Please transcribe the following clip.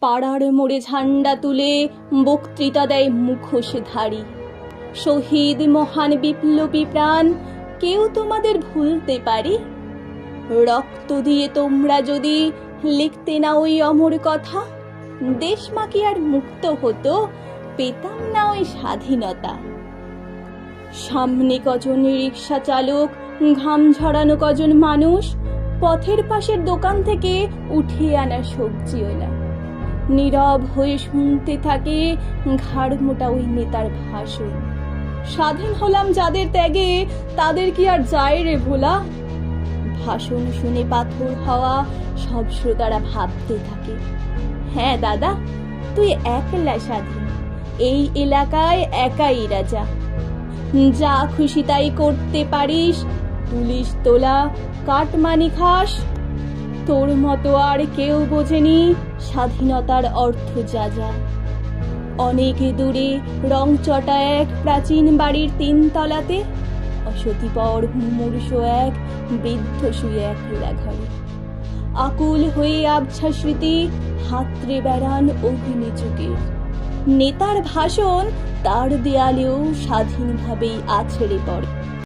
পাড়ার মোড়ে ঝান্ডা তুলে বক্তৃতা দেয় মুখোশধারী। শহীদ মহান বিপ্লবী প্রাণ, কেউ তোমাদের ভুলতে পারি? রক্ত দিয়ে তোমরা যদি লিখতে না ওই অমর কথা, দেশ মা কি আর মুক্ত হতো, পেতাম না ওই স্বাধীনতা। সামনে কজন রিক্সা চালক, ঘাম ঝরানো কজন মানুষ, পথের পাশের দোকান থেকে উঠে আনা সবজিওলা নীরব হয়ে শুনতে থাকে ঘাড় মোটা ওই নেতার ভাষণ। স্বাধীন হলাম যাদের ত্যাগে, তাদের কি আর যায় রে ভোলা? ভাষণ শুনে পাথর হওয়া সব শ্রোতারা ভাবতে থাকে। হ্যাঁ দাদা, তুই একলা স্বাধীন, এই এলাকায় একাই রাজা। যা খুশি তাই করতে পারিস পুলিশ তোলা, কাটমানি খাস তোর মতো আর কেউ বোঝেনি স্বাধীনতার অর্থ যা যা। অনেক দূরে রংচটা এক প্রাচীন বাড়ির তিনতলাতে, অসতিপর মুমূর্ষ এক বৃদ্ধ শুয়ে একলা ঘরে আকুল হয়ে আবছা স্মৃতি হাতরে বেড়ান অগ্নি যুগের। নেতার ভাষণ তার দেয়ালেও স্বাধীনভাবেই আছড়ে পড়ে